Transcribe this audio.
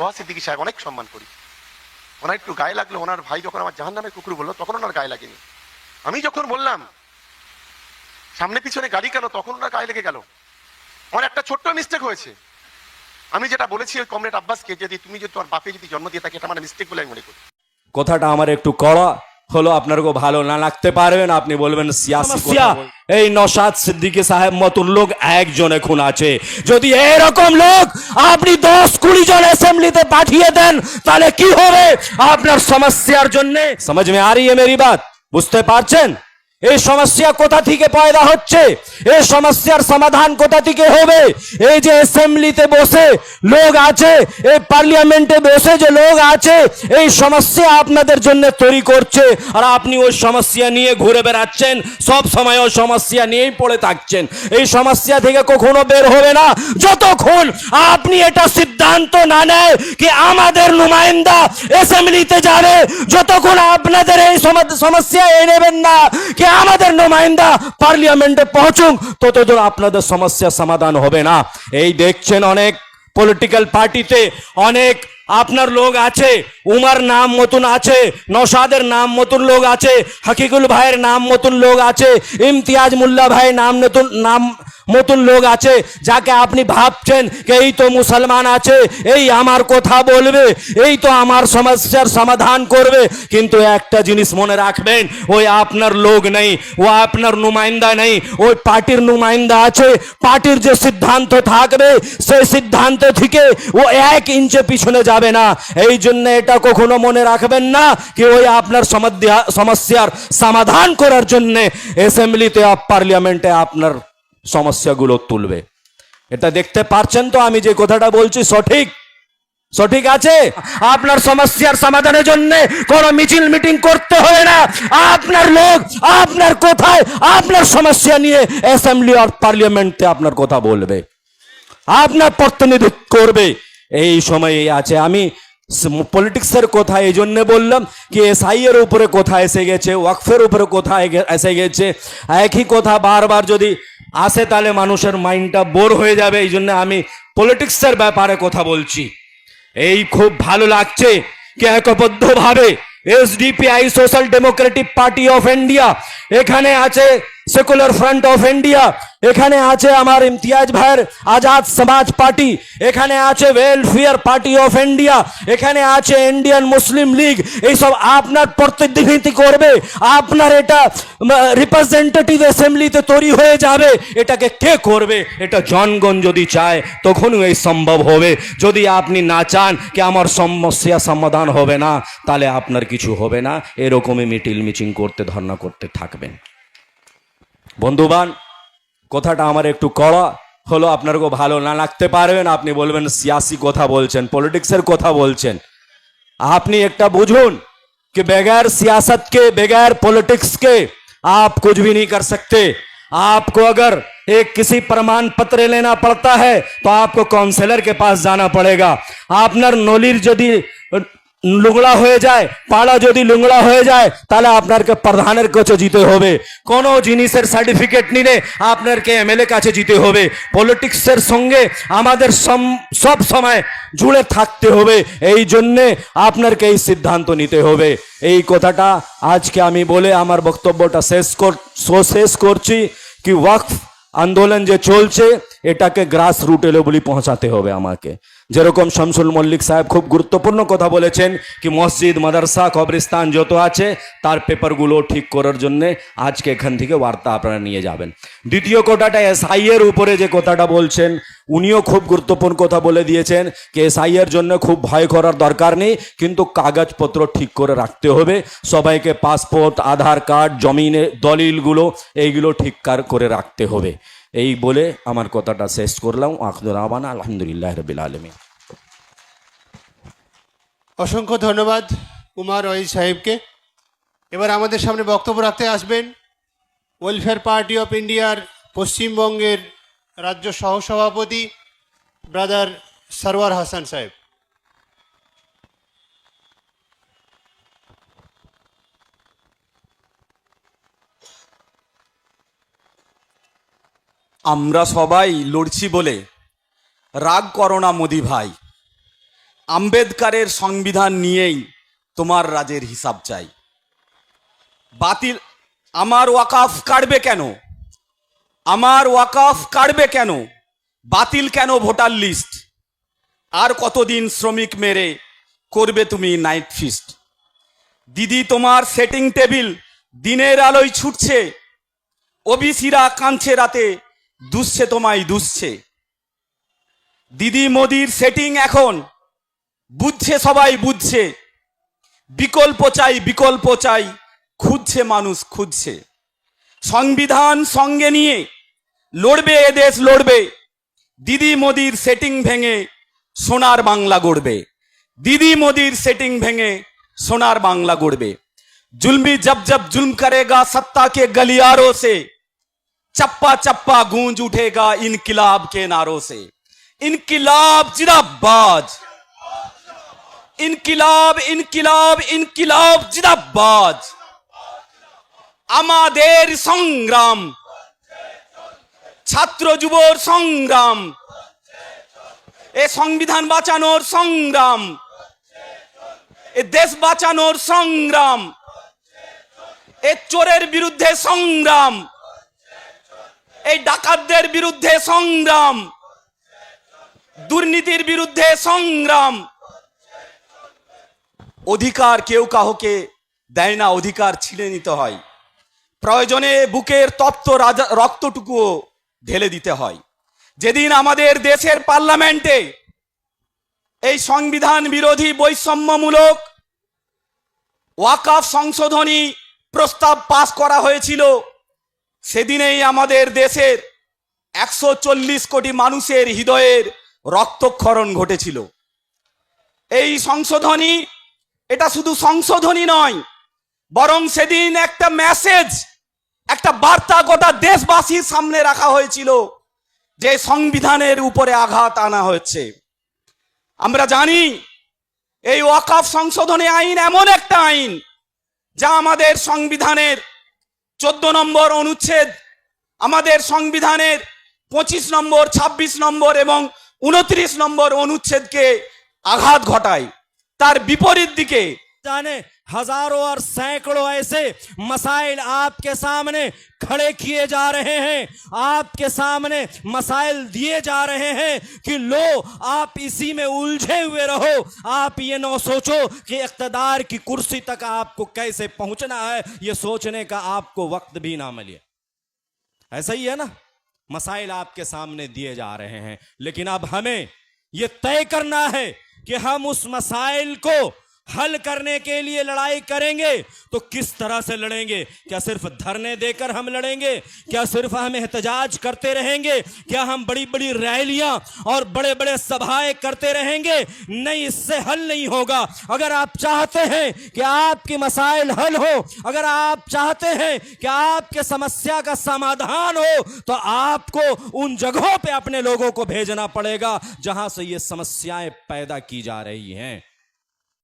তোহা সিদ্দিকি সাহেব, অনেক সম্মান করি। ওনার একটু গায়ে লাগল, ওনার ভাই যখন আমার জাহান নামে কুকুর বলল, তখন ওনার গায়ে লাগেনি। আমি যখন বললাম, সামনে পিছনে গাড়ি গেল তখন ওনার গায়ে লেগে গেল। আমার একটা ছোট্ট মিস্টেক হয়েছে। আমি যেটা বলেছি ওই কমরেড আব্বাসকে যদি তুমি যদি তোমার বাপে যদি জন্ম দিয়ে থাকে, এটা আমার মিস্টেক বলে আমি মনে করি। কথাটা আমার একটু কড়া হলো আপনার ভালো না লাগতে পারবেন আপনি বলবেন এই নসাদ সিদ্দিকী সাহেব মতন লোক একজনে খুন আছে। যদি এরকম লোক আপনি দশ কুড়ি জন অ্যাসেম্বলিতে পাঠিয়ে দেন তাহলে কি হবে? আপনার সমস্যার জন্য সমাজ মে আ রही বাত। বুঝতে পারছেন? এই সমস্যা কোথা থেকে পয়দা হচ্ছে? এই সমস্যার সমাধান কোথা থেকে হবে? এই যে অ্যাসেম্বলিতে বসে লোক আছে, এই পার্লামেন্টে বসে যে লোক আছে, এই সমস্যা আপনাদের জন্য তৈরি করছে। আর আপনি ওই সমস্যা নিয়ে ঘুরে বেড়াচ্ছেন, সব সময় ওই সমস্যা নিয়েই পড়ে থাকছেন। এই সমস্যা থেকে কখনো বের হবে না। যতক্ষণ আপনি এটা সিদ্ধান্ত না নেয় কি আমাদের নুমাইন্দা অ্যাসেম্বলিতে যাবে, যতক্ষণ আপনাদের এই সমস্যা এ নেবেন না, কি আমাদের নুমাইন্দা পার্লামেন্টে পৌঁছুক, ততদূর আপনাদের সমস্যা সমাধান হবে না। এই দেখছেন অনেক পলিটিক্যাল পার্টিতে অনেক আপনার লোক আছে, উমার নাম মতন আছে নসাদের নাম মতন লোক আছে, হাকিকুল ভাইয়ের নাম মতন লোক আছে, ইমতিয়াজ মুল্লা ভাই নাম নতুন নাম মতন লোক আছে যাকে আপনি ভাবছেন এই তো মুসলমান আছে, এই আমার কথা বলবে, এই তো আমার সমস্যার সমাধান করবে। কিন্তু একটা জিনিস মনে রাখবেন, ওই আপনার লোক নেই, ও আপনার নুমাইন্দা নেই, ওই পার্টির নুমাইন্দা আছে। পার্টির যে সিদ্ধান্ত থাকবে, সেই সিদ্ধান্ত থেকে ও এক ইঞ্চে পিছনে যাবে না। এই জন্য এটা কখনো মনে রাখবেন না কি ওই আপনার সমস্যার সমাধান করার জন্য অ্যাসেম্বলিতে পার্লামেন্টে আপনার সমস্যাগুলো তুলবে। এটা দেখতে পারছেন তো আমি যে কথাটা বলছি, সঠিক? সঠিক আছে? আপনার সমস্যার সমাধানের জন্য কোন মিছিল, মিটিং করতে হয় না। আপনার লোক, আপনার কোথায়, আপনার সমস্যা নিয়ে অ্যাসেম্বলি আর পার্লামেন্টে আপনার কথা বলবে। আপনার প্রতিনিধিত্ব করবে। এই সময়ে আছে। আমি পলিটিক্সের কথা এই জন্য বললাম কি এসআই এর উপরে কথা এসে গেছে ওয়াকফের উপরে কথা এসে গেছে। একই কথা বারবার যদি আসে তাহলে মানুষের মাইন্ডটা বোর হয়ে যাবে, এই জন্য আমি পলিটিক্সের ব্যাপারে কথা বলছি। এই খুব ভালো লাগছে। কি একবদ্ধভাবে SDPI social democratic party of India এখানে আছে সেকুলার ফ্রন্ট অফ ইন্ডিয়া এখানে আছে আমার ইমতিয়াজ ভাইয়ের আজাদ সমাজ পার্টি, এখানে আছে ওয়েলফেয়ার পার্টি অফ ইন্ডিয়া এখানে আছে ইন্ডিয়ান মুসলিম লীগ এইসব আপনার প্রতিনিধিত্ব করবে, আপনার এটা রিপ্রেজেন্টেটিভ অ্যাসেম্বলিতে তৈরি হয়ে যাবে, এটাকে কে করবে? এটা জনগণ যদি চায় তখনই এই সম্ভব হবে। যদি আপনি না চান কি আমার সমস্যা সমাধান হবে না, তাহলে আপনার কিছু হবে না। এরকমই মিটিল মিচিং করতে, ধর্ণা করতে থাকবেন। বন্ধুবান কথাটা আমার একটু কড়া হলো আপনারকে ভালো না লাগতে পারবেন আপনি বলবেন সিয়াসি কথা বলছেন পলিটিক্সের কথা বলছেন আপনি একটা বুঝুন कि बगैर सियासत के बगैर पॉलिटिक्स के आप कुछ भी नहीं कर सकते आपको अगर एक किसी प्रमाण पत्र लेना पड़ता है तो आपको काउंसलर के पास जाना पड़ेगा আপনার নলির যদি লুংড়া হয়ে যায়, পাড়া যদি লুংড়া হয়ে যায়, তাহলে আপনাকে প্রধানের কাছে যেতে হবে। কোনো জিনিসের সার্টিফিকেট নিলে আপনাকে এমএলএ কাছে যেতে হবে। পলিটিক্সের সঙ্গে আমাদের সব সময় জুড়ে থাকতে হবে। এই জন্যে আপনাকে এই সিদ্ধান্ত নিতে হবে। এই কথাটা আজকে আমি বলে আমার বক্তব্যটা শেষ কর শেষ করছি কি ওয়াকফ আন্দোলন যে চলছে, এটাকে গ্রাস রুট লেভেলে পৌঁছাতে হবে আমাকে। যেরকম শামসুল মল্লিক সাহেব খুব গুরুত্বপূর্ণ কথা বলেছেন কি মসজিদ, মাদারসা, কবরস্থান যত আছে, তার পেপারগুলো ঠিক করার জন্য আজকে এখান থেকে বার্তা আপনারা নিয়ে যাবেন। দ্বিতীয় কথাটা এসআই এর উপরে যে কথাটা বলছেন, উনিও খুব গুরুত্বপূর্ণ কথা বলে দিয়েছেন কি এসআই এর জন্য খুব ভয় করার দরকার নেই, কিন্তু কাগজপত্র ঠিক করে রাখতে হবে। সবাইকে পাসপোর্ট, আধার কার্ড, জমিনে দলিলগুলো, এইগুলো ঠিক কার- করে রাখতে হবে। এই বলে আমার কথাটা শেষ করলাম। আখদুর রহমান আলহামদুলিল্লাহ রবিল আলমী অসংখ্য ধন্যবাদ উমার ওয়াইজ সাহেবকে। এবার আমাদের সামনে বক্তব্য রাখতে আসবেন ওয়েলফেয়ার পার্টি অফ ইন্ডিয়ার পশ্চিমবঙ্গের রাজ্য সহসভাপতি ব্রাদার সরওয়ার হাসান সাহেব। আমরা সবাই লড়ছি বলে। রাগ করো না মোদি ভাই। আম্বেদকারের সংবিধান নিয়েই তোমার রাজের হিসাব চাই। বাতিল, আমার ওয়াকাফ কাটবে কেন? আমার ওয়াকাফ কাটবে কেন? বাতিল কেন ভোটার লিস্ট? আর কতদিন শ্রমিক মেরে করবে তুমি নাইট ফিস্ট? দিদি, তোমার সেটিং টেবিল দিনের আলোয় ছুটছে। ওবিসিরা কাঁদছে রাতে, দুষছে তোমায় দুষছে। দিদি মোদির সেটিং এখন বুঝছে সবাই বুঝছে বিকল্প চাই বিকল্প চাই খুঁজছে মানুষ খুঁজছে সংবিধান সঙ্গে নিয়ে লড়বে এ দেশ লড়বে দিদি মোদির সেটিং ভেঙে সোনার বাংলা গড়বে দিদি মোদির সেটিং ভেঙে সোনার বাংলা গড়বে जुल्मी जब जब जुल्म करेगा सत्ता के गलियारों से चप्पा चप्पा गूंज उठेगा इनकिलाब के नारों से इनकिलाब जिंदाबाद ইনকিলাব ইনকিলাব ইনকিলাব জিদাবাজ আমাদের সংগ্রাম, ছাত্র যুবর সংগ্রাম, এ সংবিধান বাঁচানোর সংগ্রাম, এ দেশ বাঁচানোর সংগ্রাম, এ চোরের বিরুদ্ধে সংগ্রাম, এই ডাকাতদের বিরুদ্ধে সংগ্রাম, দুর্নীতির বিরুদ্ধে সংগ্রাম অধিকার কেউ কাহকে দেয় না, অধিকার ছিঁড়ে নিতে হয়। প্রয়োজনে বুকের তপ্ত রাজা, রক্তটুকুও ঢেলে দিতে হয়। যেদিন আমাদের দেশের পার্লামেন্টে এই সংবিধান বিরোধী বৈষম্যমূলক ওয়াকাফ সংশোধনী প্রস্তাব পাশ করা হয়েছিল, সেদিনেই আমাদের দেশের একশো চল্লিশ কোটি মানুষের হৃদয়ের রক্তক্ষরণ ঘটেছিল। এই সংশোধনী এটা শুধু সংশোধনী নয়, বরং সেদিন একটা মেসেজ একটা বার্তা গোটা দেশবাসীর সামনে রাখা হয়েছিল যে সংবিধানের উপরে আঘাত আনা হয়েছে। আমরা জানি এই ওয়াকাফ সংশোধনী আইন এমন একটা আইন যা আমাদের সংবিধানের চোদ্দ নম্বর অনুচ্ছেদ, আমাদের সংবিধানের পঁচিশ নম্বর ২৬ নম্বর এবং উনত্রিশ নম্বর অনুচ্ছেদকে আঘাত ঘটায়। তার বিপরীত দিকে जाने हजारों और सैकड़ों ऐसे मसाइल आपके सामने खड़े किए जा रहे हैं आपके सामने मसाइल दिए जा रहे हैं कि लो आप इसी में उलझे हुए रहो आप ये न सोचो कि इक़्तदार की कुर्सी तक आपको कैसे पहुंचना है ये सोचने का आपको वक्त भी ना मिले ऐसा ही है ना मसाइल आपके सामने दिए जा रहे हैं लेकिन अब हमें ये तय करना है कि हम उस मसाइल को हल करने के लिए लड़ाई करेंगे तो किस तरह से लड़ेंगे? क्या सिर्फ़ धरने देकर हम लड़ेंगे? क्या सिर्फ़ हम एहतजाज करते रहेंगे? क्या हम बड़ी बड़ी रैलियाँ और बड़े बड़े सभाएँ करते रहेंगे? नहीं, इससे हल नहीं होगा। अगर आप चाहते हैं कि आपके मसाइल हल हो, अगर आप चाहते हैं कि आपके समस्या का समाधान हो तो आपको उन जगहों पे अपने लोगों को भेजना पड़ेगा जहाँ से ये समस्याएँ पैदा की जा रही हैं।